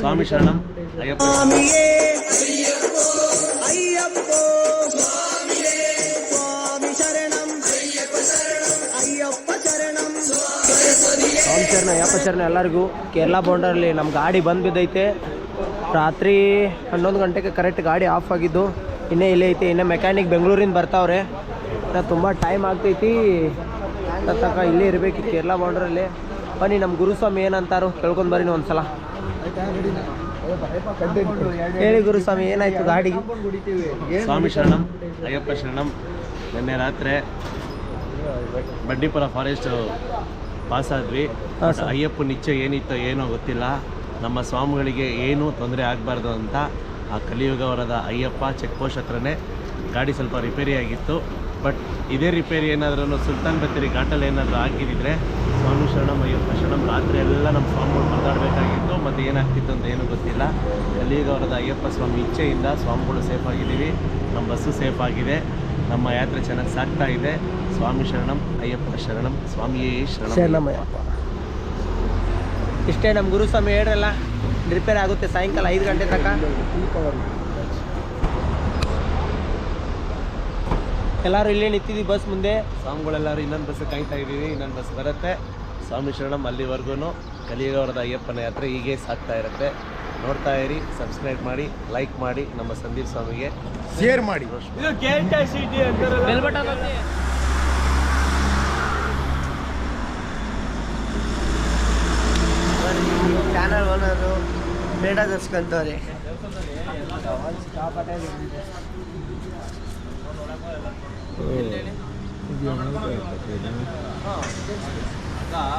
ಸ್ವಾಮಿ ಶರಣಂ ಅಯ್ಯಪ್ಪ. ಸ್ವಾಮಿ ಶರಣಂ ಅಯ್ಯಪ್ಪ ಶರಣಂ. ಸ್ವಾಮಿ ಶರಣ ಅಯ್ಯಪ್ಪ ಶರಣ ಎಲ್ಲರಿಗೂ. ಕೇರಳ ಬೌಂಡರಲ್ಲಿ ನಮ್ಮ ಗಾಡಿ ಬಂದು ಬಿದ್ದೈತೆ. ರಾತ್ರಿ ಹನ್ನೊಂದು ಗಂಟೆಗೆ ಕರೆಕ್ಟ್ ಗಾಡಿ ಆಫ್ ಆಗಿದ್ದು. ಇನ್ನೇ ಇಲ್ಲೇ ಐತೆ ಇನ್ನೇ ಮೆಕ್ಯಾನಿಕ್ ಬೆಂಗಳೂರಿಂದ ಬರ್ತಾವ್ರೆ. ಇನ್ನು ತುಂಬ ಟೈಮ್ ಆಗ್ತೈತಿ. ತಕ್ಕ ಇಲ್ಲೇ ಇರಬೇಕು ಕೇರಳ ಬೌಂಡ್ರಲ್ಲಿ ಬನ್ನಿ ನಮ್ಮ ಗುರುಸ್ವಾಮಿ ಏನಂತಾರು ಕೇಳ್ಕೊಂಡು ಬರ್ರಿ ಒಂದ್ಸಲ. ಹೇಳಿ ಗುರುಸ್ವಾಮಿ ಏನಾಯ್ತು ಗಾಡಿ? ಸ್ವಾಮಿ ಶರಣಂ ಅಯ್ಯಪ್ಪ ಶರಣಂ. ನಿನ್ನೆ ರಾತ್ರಿ ಬಂಡೀಪುರ ಫಾರೆಸ್ಟ್ ಪಾಸ್ ಆದ್ವಿ. ಅಯ್ಯಪ್ಪ. ಅಯ್ಯಪ್ಪನ ಇಚ್ಛೆ ಏನಿತ್ತೋ ಏನೋ ಗೊತ್ತಿಲ್ಲ. ನಮ್ಮ ಸ್ವಾಮಿಗಳಿಗೆ ಏನೂ ತೊಂದರೆ ಆಗಬಾರ್ದು ಅಂತ ಆ ಕಲಿಯುಗವರದ ಅಯ್ಯಪ್ಪ ಚೆಕ್ ಪೋಸ್ಟ್ ಹತ್ರನೇ ಗಾಡಿ ಸ್ವಲ್ಪ ರಿಪೇರಿ ಆಗಿತ್ತು. ಬಟ್ ಇದೇ ರಿಪೇರಿ ಏನಾದ್ರೂ ಸುಲ್ತಾನ್ ಬತ್ತೇರಿ ಘಾಟಲ್ಲಿ ಏನಾದರೂ ಆಗಿದ್ದಿದ್ರೆ ಸ್ವಾಮಿ ಶರಣಂ. ಅಯ್ಯಪ್ಪ ಶರಣಂ ರಾತ್ರಿ ಎಲ್ಲ ನಮ್ಮ ಸ್ವಾಮಿಗಳು ಮಾತಾಡಬೇಕಾಗಿತ್ತು ಮತ್ತು ಏನಾಗ್ತಿತ್ತು ಅಂತ ಏನೂ ಗೊತ್ತಿಲ್ಲ. ಕಲಿಯುಗ ಅವರದ ಅಯ್ಯಪ್ಪ ಸ್ವಾಮಿ ಇಚ್ಛೆಯಿಂದ ಸ್ವಾಮಿಗಳು ಸೇಫ್ ಆಗಿದ್ದೀವಿ. ನಮ್ಮ ಬಸ್ಸು ಸೇಫ್ ಆಗಿದೆ. ನಮ್ಮ ಯಾತ್ರೆ ಚೆನ್ನಾಗಿ ಸಾಗ್ತಾ ಇದೆ. ಸ್ವಾಮಿ ಶರಣಂ ಅಯ್ಯಪ್ಪ ಶರಣಂ ಸ್ವಾಮಿಯೇ ಶರಣಂ. ಶರಣಮಯ್ಯಪ್ಪ. ಇಷ್ಟೇ ನಮ್ಮ ಗುರುಸ್ವಾಮಿ ಹೇಳ್ರಲ್ಲ ರಿಪೇರ್ ಆಗುತ್ತೆ ಸಾಯಂಕಾಲ ಐದು ಗಂಟೆ ತನಕ. ಎಲ್ಲರೂ ಇಲ್ಲೇ ನಿಂತಿದ್ದೀವಿ ಬಸ್ ಮುಂದೆ. ಸ್ವಾಮಿಗಳೆಲ್ಲರೂ ಇನ್ನೊಂದು ಬಸ್ ಕಾಯ್ತಾ ಇದ್ದೀವಿ ಇನ್ನೊಂದು ಬಸ್ ಬರುತ್ತೆ. ಸ್ವಾಮಿ ಶರಣಂ ಅಲ್ಲಿವರೆಗೂ ಕಲಿಯುಗವರದ ಅಯ್ಯಪ್ಪನ ಯಾತ್ರೆ ಹೀಗೆ ಸಾಗ್ತಾ ಇರುತ್ತೆ. ನೋಡ್ತಾ ಇರಿ ಸಬ್ಸ್ಕ್ರೈಬ್ ಮಾಡಿ ಲೈಕ್ ಮಾಡಿ ನಮ್ಮ ಸಂದೀಪ್ ಸ್ವಾಮಿಗೆ ಶೇರ್ ಮಾಡಿ. ಚಾನಲ್ ಓನರು ಬೇಡ ತರ್ಸ್ಕೊಂತವ್ರೆ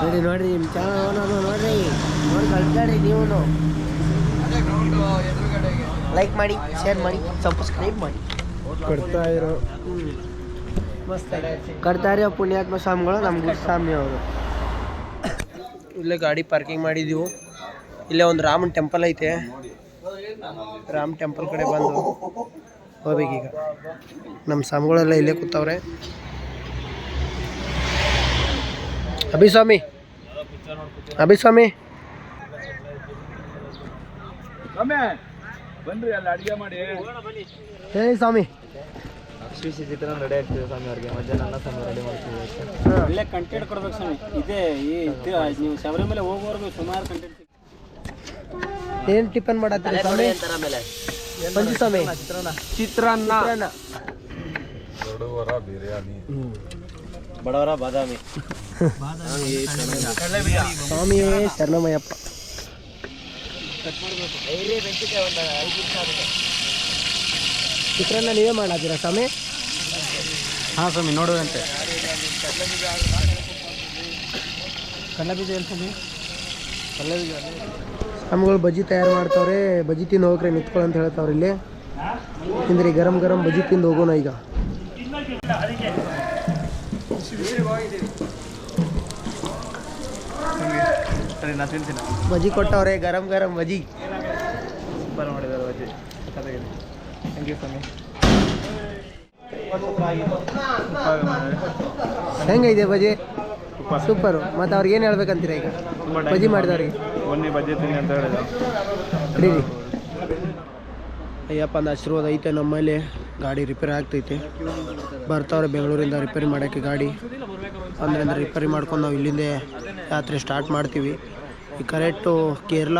ನೋಡಿ ನೋಡ್ರಿ ನಿಮ್ಮ ಚಾನಲ್ ನೋಡ್ರಿ ನೋಡಿ. ಕಳ್ಕೊಳ್ರಿ ನೀವು ಲೈಕ್ ಮಾಡಿ ಶೇರ್ ಮಾಡಿ ಸಬ್ಸ್ಕ್ರೈಬ್ ಮಾಡಿ. ಕೊಡ್ತಾ ಇರೋ. ಪುಣ್ಯಾತ್ಮ ಸ್ವಾಮಿಗಳು ನಮ್ಮ ಗುರುಸ್ವಾಮಿ ಅವರು. ಇಲ್ಲೇ ಗಾಡಿ ಪಾರ್ಕಿಂಗ್ ಮಾಡಿದ್ದೀವಿ ಇಲ್ಲೇ ಒಂದು ರಾಮನ್ ಟೆಂಪಲ್ ಐತೆ. ರಾಮ್ ಟೆಂಪಲ್ ಕಡೆ ಬಂದು ಹೋಗ್ಬೇಕೀಗ ನಮ್ಮ ಸ್ವಾಮಿಗಳೆಲ್ಲ ಇಲ್ಲೇ ಕೂತವ್ರೆ. ಅಭಿಸ್ವಾಮಿ. ಅಭಿಸ್ವಾಮಿ. ಬನ್ರಿ ಅಲ್ಲಿ ಅಡಿಗೆ ಮಾಡಿ. ಹೇಳಿ ಸ್ವಾಮಿ. ಶ್ರೀ ಚಿತ್ರಾನ್ನ ರೆಡಿ ಆಗ್ತಿದೆ ಸ್ವಾಮಿ ಅವ್ರಿಗೆ ಮಧ್ಯಾಹ್ನ ಅನ್ನ ಸಾಂಬಾರು ರೆಡಿ ಮಾಡ್ತೀವಿ ಒಳ್ಳೆ ಕಂಟೆಂಟ್ ಕೊಡ್ಬೇಕು ಸ್ವಾಮಿ. ಇದೇ ಈ ಇದು ನೀವು ಶಬರಿಮಲೆ ಹೋಗೋವರೆಗೂ ಸುಮಾರು ಕಂಟೆಂಟ್ ಏನು ಟಿಫನ್ ಮಾಡತ್ತೀರಿ ಸ್ವಾಮಿ? ಮಂಜು ಸ್ವಾಮಿ. ಚಿತ್ರಾನ್ನ. ಬಡವರ ಬಾದಾಮಿ. ಸ್ವಾಮಿಯೇ ಶರಣಮಯಪ್ಪ ಚಿತ್ರಾನ್ನ ನೀವೇ ಮಾಡತ್ತೀರಾ ಸ್ವಾಮಿ ಹಾಂ ಸ್ವಾಮಿ ನೋಡುವಂತೆ ಕಲ್ಲಬೀಜ ಏನು ಸ್ವಾಮಿ ಸ್ವಾಮಿಗಳು ಬಜ್ಜಿ ತಯಾರು ಮಾಡ್ತಾವ್ರೆ ಬಜ್ಜಿ ತಿಂದು ಹೋಗ್ರಿ ನಿಂತ್ಕೊಳ್ಳಂತ ಹೇಳ್ತಾವ್ರೆ ಇಲ್ಲಿ ತಿಂದ್ರಿ ಗರಂ ಗರಂ ಬಜ್ಜಿ ತಿಂದು ಹೋಗೋಣ ಈಗ ಸರಿ ನಾ ತಿಂತೀನಿ. ಬಜಿ ಕೊಟ್ಟವ್ರೆ ಗರಂ ಗರಂ ಬಜಿ ಸೂಪರ್ ಮಾಡಿದ್ದಾರೆ ಬಜಿ ಥ್ಯಾಂಕ್ ಯು ಸ್ವಾಮಿ. ಹೆಂಗೈತೆ ಬಜ್ಜಿ ಸೂಪರ್. ಮತ್ತು ಅವ್ರಿಗೆ ಏನು ಹೇಳ್ಬೇಕಂತೀರ ಈಗ? ಬಜಿ ಮಾಡಿದವ್ರಿಗೆ. ಬನ್ನಿ ಬಜಿ ತಿನ್ನಿ ಅಂತ ಹೇಳಿದ ಅಯ್ಯಪ್ಪ ಅಂದ ಆಶೀರ್ವಾದ ಐತೆ ನಮ್ಮಲ್ಲಿ ಗಾಡಿ ರಿಪೇರಿ ಆಗ್ತೈತೆ. ಬರ್ತಾವ್ರೆ ಬೆಂಗಳೂರಿಂದ ರಿಪೇರಿ ಮಾಡೋಕ್ಕೆ ಗಾಡಿ. ಅಂದರೆ ರಿಪೇರಿ ಮಾಡ್ಕೊಂಡು ನಾವು ಇಲ್ಲಿಂದ ಯಾತ್ರೆ ಸ್ಟಾರ್ಟ್ ಮಾಡ್ತೀವಿ. ಈ ಕರೆಕ್ಟು ಕೇರಳ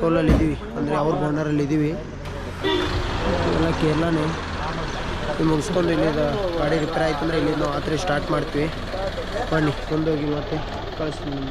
ಟೋಲಲ್ಲಿ ಇದ್ದೀವಿ ಅಂದರೆ ಅವ್ರ ಬೌಂಡರಲ್ಲಿ ಇದ್ದೀವಿ ಎಲ್ಲ ಕೇರಳನೇ. ಮುಗಿಸ್ಕೊಂಡು ಇಲ್ಲಿಂದ ಗಾಡಿ ರಿಪೇರಿ ಆಯ್ತು ಅಂದರೆ ಇಲ್ಲಿಂದ ಯಾತ್ರೆ ಸ್ಟಾರ್ಟ್ ಮಾಡ್ತೀವಿ. ಬನ್ನಿ ಮುಂದೋಗಿ ಮತ್ತೆ ಕಳಿಸ್ತೀನಿ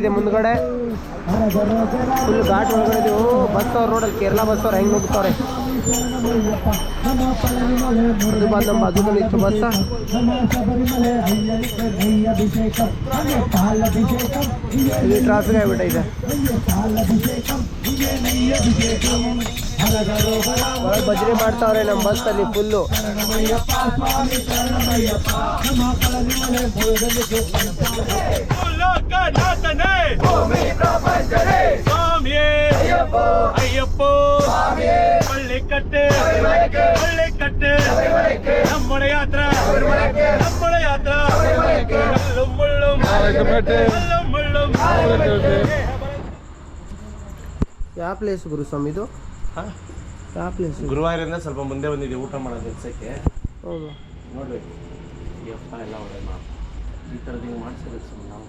ಇದೆ ಮುಂದ್ಗಡೆ. ಫುಲ್ ಘಾಟ್ ಒಳಗಡೆ ಇದೆ ಬಸ್ ಅವ್ರ ನೋಡಲ್ಲಿ ಕೇರಳ ಬಸ್ ಅವ್ರು ಹೆಂಗ್ ಹೋಗ್ತಾರೆ ಬಾಜುದಲ್ಲಿ ಇತ್ತು ಬಸ್ ಇಲ್ಲಿ ಟ್ರಾಫಿಕ್ ಆಗ್ಬಿಟ್ಟೈತೆ. ಭಜನೆ ಮಾಡ್ತಾವ್ರೆ ನಮ್ಮ ಬಸ್ಸಲ್ಲಿ ಫುಲ್ಲು ಲೋಕನಾಥನೇ ಸ್ವಾಮಿಯೇ ಅಯ್ಯಪ್ಪೋ ಪಳ್ಳಿಕಟ್ಟೆ ಪಳ್ಳಿಕಟ್ಟೆ ನಮ್ಮಳ ಯಾತ್ರ ನಮ್ಮಳ ಯಾತ್ರ ಕಲ್ಲು ಮುಳ್ಳು ಕಲ್ಲು ಮುಳ್ಳು ಯಾವ ಪ್ಲೇಸ್ ಗುರುಸ್ವಾಮಿ ಇದು ಪ್ಲೇಸ್ ಗುರುವಾರದಿಂದ ಸ್ವಲ್ಪ ಮುಂದೆ ಬಂದಿದೆ ಊಟ ಮಾಡೋ ಕೆಲಸಕ್ಕೆ ಹೌದು. ನೋಡ್ಬೇಕು. ಈ ಎಲ್ಲ ಒಳ್ಳೆ ಮಾತು. ಈ ಥರದ್ದು ಹಿಂಗೆ ಮಾಡಿಸ್ಬೇಕು ಸುಮ್ಮನೆ ನಾವು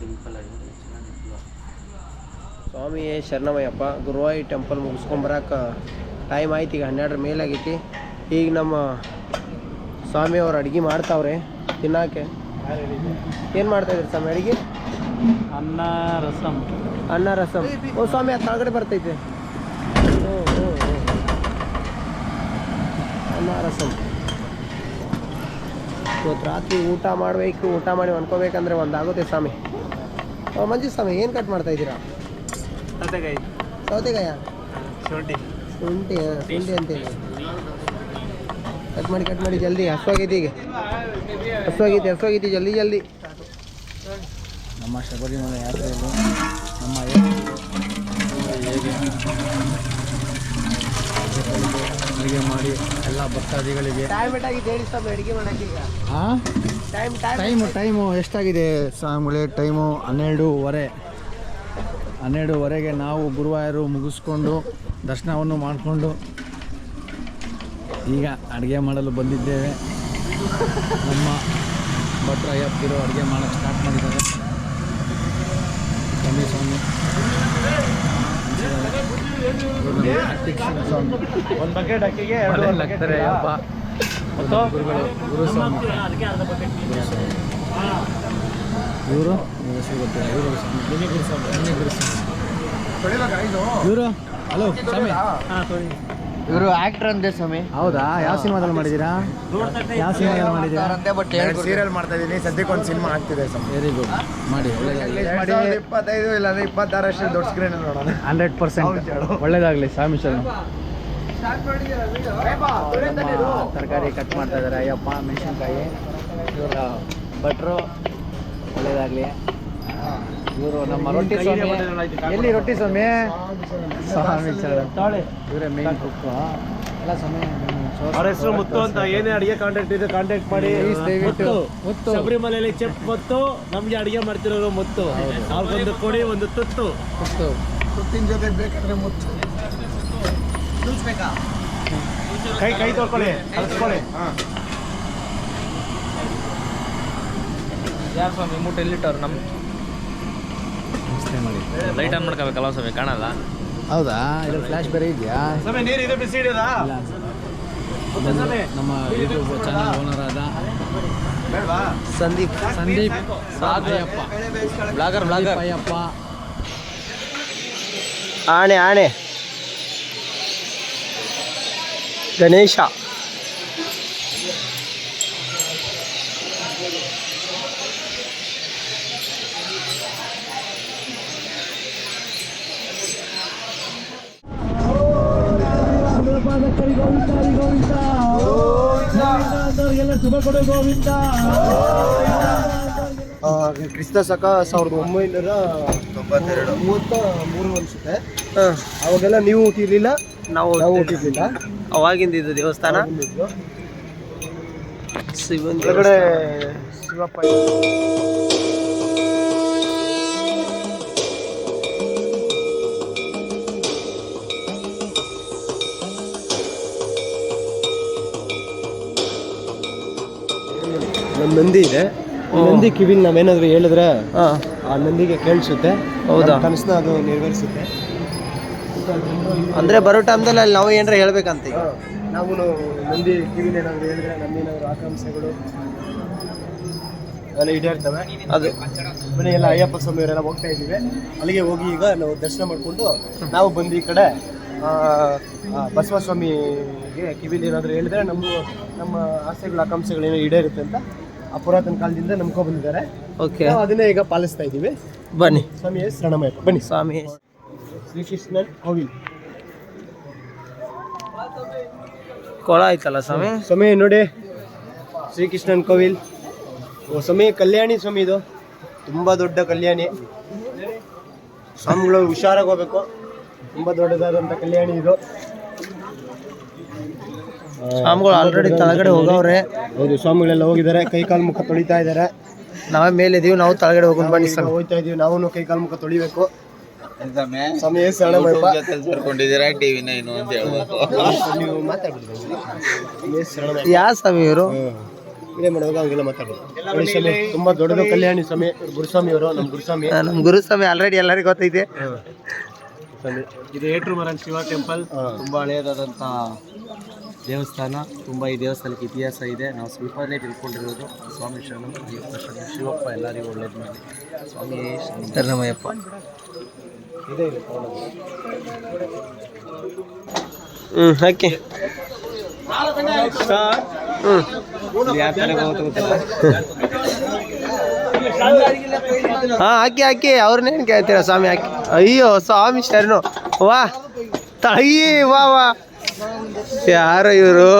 ಸಿಂಪಲ್ ಆಗಿ ಚೆನ್ನಾಗಿತ್ತು ಸ್ವಾಮಿ ಶರಣಮಯ್ಯಪ್ಪ ಗುರುವಾಯಿ ಟೆಂಪಲ್ ಮುಗಿಸ್ಕೊಂಬರಕ್ಕೆ ಟೈಮ್ ಆಯ್ತು ಈಗ ಹನ್ನೆರಡರ ಮೇಲಾಗೈತಿ. ಈಗ ನಮ್ಮ ಸ್ವಾಮಿ ಅವ್ರು ಅಡುಗೆ ಮಾಡ್ತಾವ್ರೆ ತಿನ್ನಕ್ಕೆ ಏನು ಮಾಡ್ತಾಯಿದ್ರಿ ಸ್ವಾಮಿ ಅಡುಗೆ? ಅನ್ನ ರಸಂ. ಅನ್ನ ರಸಂ. ಓ ಸ್ವಾಮಿ ಅದು ಕೆಳಗಡೆ ಬರ್ತೈತೆ. ಅನ್ನ ರಸಂ ಇವತ್ತು ರಾತ್ರಿ ಊಟ ಮಾಡಬೇಕು ಊಟ ಮಾಡಿ ಅನ್ಕೋಬೇಕಂದ್ರೆ ಒಂದಾಗುತ್ತೆ ಸ್ವಾಮಿ. ಓ, ಮಂಜು ಸ್ವಾಮಿ ಏನು ಕಟ್ ಮಾಡ್ತಾ ಇದ್ದೀರಾ? ಸೌತೆಕಾಯಿ. ಸೌತೆಕಾಯ? ಶುಂಠಿ. ಶುಂಠಿ ಶುಂಠಿ ಅಂತೇಳಿ ಕಟ್ ಮಾಡಿ ಕಟ್ ಮಾಡಿ ಜಲ್ದಿ ಹಸುವಾಗೈತಿ ಈಗ ಹಸುವಾಗೈತಿ ಹಸುವಾಗೈತಿ ಜಲ್ದಿ ಜಲ್ದಿ. ನಮ್ಮ ಶಬರಿಮಲೆ ಯಾತ್ರೆಯಲ್ಲಿ ನಮ್ಮ ಹೇಗೆ ಅಡುಗೆ ಮಾಡಿ ಎಲ್ಲ ಭಕ್ತಾದಿಗಳಿಗೆ. ಟೈಮ್ ಹಾಂ ಟೈಮ್ ಟೈಮ್ ಎಷ್ಟಾಗಿದೆ ಸ್ವಾಮಿಗಳೇ? ಟೈಮು ಹನ್ನೆರಡೂವರೆ. ಹನ್ನೆರಡೂವರೆಗೆ ನಾವು ಗುರುವಾಯರು ಮುಗಿಸ್ಕೊಂಡು ದರ್ಶನವನ್ನು ಮಾಡಿಕೊಂಡು ಈಗ ಅಡುಗೆ ಮಾಡಲು ಬಂದಿದ್ದೇವೆ. ನಮ್ಮ ಭಟ್ರ ಅಯ್ಯಪ್ಪಿರು ಅಡುಗೆ ಮಾಡೋಕ್ಕೆ ಸ್ಟಾರ್ಟ್ ಮಾಡಿದ್ದಾರೆ. ಸ್ವಾಮಿ. ಒಂದು ಬಕೆಟ್ ಅಕ್ಕಿಗೆ ಎರಡು ನಗ್ತಾರೆ ಅಯ್ಯಪ್ಪ ಮತ್ತು? ಗುರುಗಳು ಗುರುಸ್ವಾಮಿ ಇವರು ಹೆಸರು ಗೊತ್ತಿಲ್ಲ ಇವರು? ಸ್ವಾಮಿ. ಮಿನಿ ಗುರುಸ್ವಾಮಿ ಇವರು? ಹಲೋ ಸ್ವಾಮಿ. ಇವರು ಆಕ್ಟರ್ ಅಂದೆ ಸ್ವಾಮಿ. ಹೌದಾ? ಯಾವ ಸಿನಿಮಾದಲ್ಲಿ ಮಾಡಿದ್ದೀರಾ? ಯಾವ ಸಿನಿಮಾದಲ್ಲಿ ಮಾಡಿದ್ದೀರಾ? ಬಟ್ ಸೀರಿಯಲ್ ಮಾಡ್ತಾ ಇದ್ದೀನಿ. ಸದ್ಯಕ್ಕೆ ಒಂದು ಸಿನಿಮಾ ಆಗ್ತಿದೆ ವೆರಿ ಗುಡ್ ಮಾಡಿ ಒಳ್ಳೆಯದಾಗಲಿ ಇಪ್ಪತ್ತೈದು ಇಲ್ಲಾಂದ್ರೆ ಇಪ್ಪತ್ತಾರು ಅಷ್ಟು ದೊಡ್ಡ ಸ್ಕ್ರೀನ್ ನೋಡೋಣ. Hundred percent. ಒಳ್ಳೇದಾಗ್ಲಿ ಸ್ವಾಮಿ ಶರಣ. ತರಕಾರಿ ಕಟ್ ಮಾಡ್ತಾ ಇದ್ದಾರೆ. ಅಯ್ಯಪ್ಪ ಮೆಣಸಿನ್ಕಾಯಿ ಇವರ ಭಟ್ರು. ಒಳ್ಳೇದಾಗಲಿ. ಇವರು ನಮ್ಮ ರೊಟ್ಟಿ ಸ್ವಾಮಿ. ಎಲ್ಲಿ ರೊಟ್ಟಿ ಸ್ವಾಮಿ? ಸ್ವಾಮಿ ಇವರೇ ಮೇನ್ ಕುಕ್ಕು ಎಲ್ಲ ಸ್ವಾಮಿ ಅವ್ರ ಹೆಸರು ಮುತ್ತು ಅಂತ. ಏನೇ ಅಡಿಗೆ ಕಾಂಟ್ಯಾಕ್ಟ್ ಇದೆ ಕಾಂಟ್ಯಾಕ್ಟ್ ಮಾಡಿ. ಮುತ್ತು. ಮುತ್ತು. ಶಬರಿಮಲೆಯಲ್ಲಿ ಚೆಪ್ ಮುತ್ತು. ನಮ್ಗೆ ಅಡಿಗೆ ಮಾಡ್ತಿರೋರು ಮುತ್ತು. ಅವ್ರಿಗೊಂದು ಕೊಡಿ ಒಂದು ತುತ್ತು. ತುತ್ತು. ತುತ್ತಿನ ಜೊತೆ ಬೇಕಾದ್ರೆ ಮುತ್ತು. ಕೈ ಕೈ ತೊಳ್ಕೊಳ್ಳಿ. ಕಲ್ಸ್ಕೊಳ್ಳಿ. ಯಾರು ಸ್ವಾಮಿ? ಮೂಟೆ ಎಲ್ಲಿಟ್ಟವ್ರು ನಮ್ಮ ಮಾಡಿ. ಲೈಟ್ ಆನ್ ಮಾಡ್ಕೋಬೇಕಲ್ಲ ಸ್ವಾಮಿ ಕಾಣಲ್ಲ? ಹೌದಾ? ಇದ್ರ ಫ್ಲಾಶ್ ಬೇರೆ ಇದೆಯಾ? ಸಮಯ ನೀರು ಇದೆ ಬಿಸಿ ಹಿಡಿಯೋದಾ ಇಲ್ಲ. ನಮ್ಮ- ನಮ್ಮ ಯೂಟ್ಯೂಬ್ ಚಾನಲ್ ಓನರ್ ಆದ ಬೇಡವಾ? Sandeep Sandeep Ayyappa blogger blogger. Ayyappa. ಆಣೆ ಆಣೆ. ಗಣೇಶ. ಆ, ಕ್ರಿಸ್ತ ಶಕ ಸಾವಿರದ ಒಂಬೈನೂರ ತೊಂಬತ್ತೆರಡು. ಮೂವತ್ತ ಮೂರು ಅನ್ಸುತ್ತೆ. ಅವಾಗೆಲ್ಲ ನೀವು ಹುಟ್ಟಿರ್ಲಿಲ್ಲ? ನಾವು ನಾವು ಹುಟ್ಟಿರ್ಲಿಲ್ಲ. ಅವಾಗಿಂದ ಇದು ದೇವಸ್ಥಾನ. ಶಿವನ್ ಕಡೆ ಶಿವಪ್ಪ ನಂದಿ ಇದೆ. ನಂದಿ ಕಿವಿನ ನಾವೇನಾದ್ರು ಹೇಳಿದ್ರೆ ಆ ನಂದಿಗೆ ಕೇಳಿಸುತ್ತೆ. ಹೌದಾ? ಕನಸನ್ನ ಅದು ನೆರವೇರಿಸುತ್ತೆ. ಅಂದ್ರೆ ಬರೋ ಟೈಮ್ದಲ್ಲಿ ಅಲ್ಲಿ ನಾವು ಏನಾರ ಹೇಳ್ಬೇಕಂತ. ನಾವು ನಂದಿ ಕಿವಿನ ಏನಾದ್ರು ಹೇಳಿದ್ರೆ ನಮ್ಮೇನಾದ್ರು ಆಕಾಂಕ್ಷೆಗಳು ಎಲ್ಲ ಈಡೇರ್ತವೆ. ಅದು. ಮನೆ ಎಲ್ಲ ಅಯ್ಯಪ್ಪ ಸ್ವಾಮಿ ಅವರೆಲ್ಲ ಹೋಗ್ತಾ ಇದ್ದೀವಿ. ಅಲ್ಲಿಗೆ ಹೋಗಿ ಈಗ ನಾವು ದರ್ಶನ ಮಾಡಿಕೊಂಡು ನಾವು ಬಂದು ಈ ಕಡೆ ಬಸವ ಸ್ವಾಮಿಗೆ ಕಿವಿಲಿ ಏನಾದರೂ ಹೇಳಿದ್ರೆ ನಮ್ಮ ನಮ್ಮ ಆಸೆಗಳು ಆಕಾಂಕ್ಷೆಗಳೇನೋ ಈಡೇರುತ್ತೆ ಅಂತ ಪುರಾತನ ಕಾಲದಿಂದ ನಂಬ್ಕೊ ಬಂದಿದ್ದಾರೆ. ಓಕೆ ನಾವು ಅದನ್ನೇ ಈಗ ಪಾಲಿಸ್ತಾ ಇದ್ದೀವಿ. ಬನ್ನಿ. ಸ್ವಾಮಿ ಎಸ್ ಬನ್ನಿ. ಸ್ವಾಮಿ ಶ್ರೀಕೃಷ್ಣನ್ ಕೋವಿಲ್. ಕೊಳ ಆಯ್ತಲ್ಲ ಸ್ವಾಮಿ? ಸ್ವಾಮಿ ನೋಡಿ. ಶ್ರೀಕೃಷ್ಣನ್ ಕೋವಿಲ್. ಓ ಸ್ವಾಮಿ ಕಲ್ಯಾಣಿ ಸ್ವಾಮಿ ಇದು. ತುಂಬ ದೊಡ್ಡ ಕಲ್ಯಾಣಿ. ಸ್ವಾಮಿಗಳು ಹುಷಾರಾಗಿ ಹೋಗ್ಬೇಕು. ತುಂಬ ದೊಡ್ಡದಾದಂಥ ಕಲ್ಯಾಣಿ ಇದು. ಸ್ವಾಮಿಗಳು ಆಲ್ರೆಡಿ ತಳಗಡೆ ಹೋಗವ್ರೆ. ಹೌದು ಸ್ವಾಮಿಗಳೆಲ್ಲ ಹೋಗಿದ್ದಾರೆ. ಕೈ ಕಾಲು ಮುಖ ತೊಳಿತಾ ಇದ್ದಾರೆ. ನಾವೇ ಮೇಲೆ ಇದೀವಿ ನಾವು ತಳಗಡೆ ಹೋಗೋಣ ಬನ್ನಿ ಸ್ವಾಮಿ. ಹೋಗ್ತಾ ಇದೀವಿ ನಾವು ಕೈ ಕಾಲು ಮುಖ ತೊಳಿಬೇಕು. ಸ್ವಾಮಿ ಎಸ್ ಶರಣಮಯ್ಯಪ್ಪ ಸೇರ್ಕೊಂಡಿದ್ದೀರಾ? ಟಿವಿ ನೈನು ಅಂತ ಹೇಳ್ಬೇಕು. ನೀವು ಮಾತಾಡ್ಬಿಡಿ ಸ್ವಾಮಿ ಎಸ್ ಶರಣಮಯ್ಯಪ್ಪ ಯಾ ಸ್ವಾಮಿ ಇವರು? ಇದೇ ಮಾಡುವಾಗ ಹಂಗೆಲ್ಲ ಮಾತಾಡೋದು ಸ್ವಾಮಿ ತುಂಬ ದೊಡ್ಡದು ಕಲ್ಯಾಣಿ ಸ್ವಾಮಿ. ಗುರುಸ್ವಾಮಿ ಅವರು ನಮ್ಮ ಗುರುಸ್ವಾಮಿ. ನಮ್ಮ ಗುರುಸ್ವಾಮಿ ಆಲ್ರೆಡಿ ಎಲ್ಲರಿಗೂ ಗೊತ್ತೈತೆ. ಇದು ಏಟ್ರು ಮರನ್ ಶಿವ ಟೆಂಪಲ್ ತುಂಬಾ ಹಳೆಯದಾದಂಥ ದೇವಸ್ಥಾನ ತುಂಬ ಈ ದೇವಸ್ಥಾನಕ್ಕೆ ಇತಿಹಾಸ ಇದೆ. ನಾವು ಸ್ವಲ್ಪನೇ ತಿಳ್ಕೊಂಡಿರೋದು ಸ್ವಾಮಿ ಶರಣಂ ಶಿವಪ್ಪ ಎಲ್ಲರಿಗೂ ಒಳ್ಳೇದು ಮಾಡಿ. ಸ್ವಾಮಿ ಶರಣಮಯಪ್ಪ ಇದೆ ಹ್ಞೂ ಹಾಕಿ. ಹಾ, ಹಾಕಿ ಹಾಕಿ. ಅವ್ರನ್ನೇನು ಕೇಳ್ತೀರಾ ಸ್ವಾಮಿ, ಹಾಕಿ. ಅಯ್ಯೋ, ಸ್ವಾಮಿ ಶರಣು. ವಾ, ತಾಯಿ, ವಾ ವಾ. ಯಾರು ಇವರು?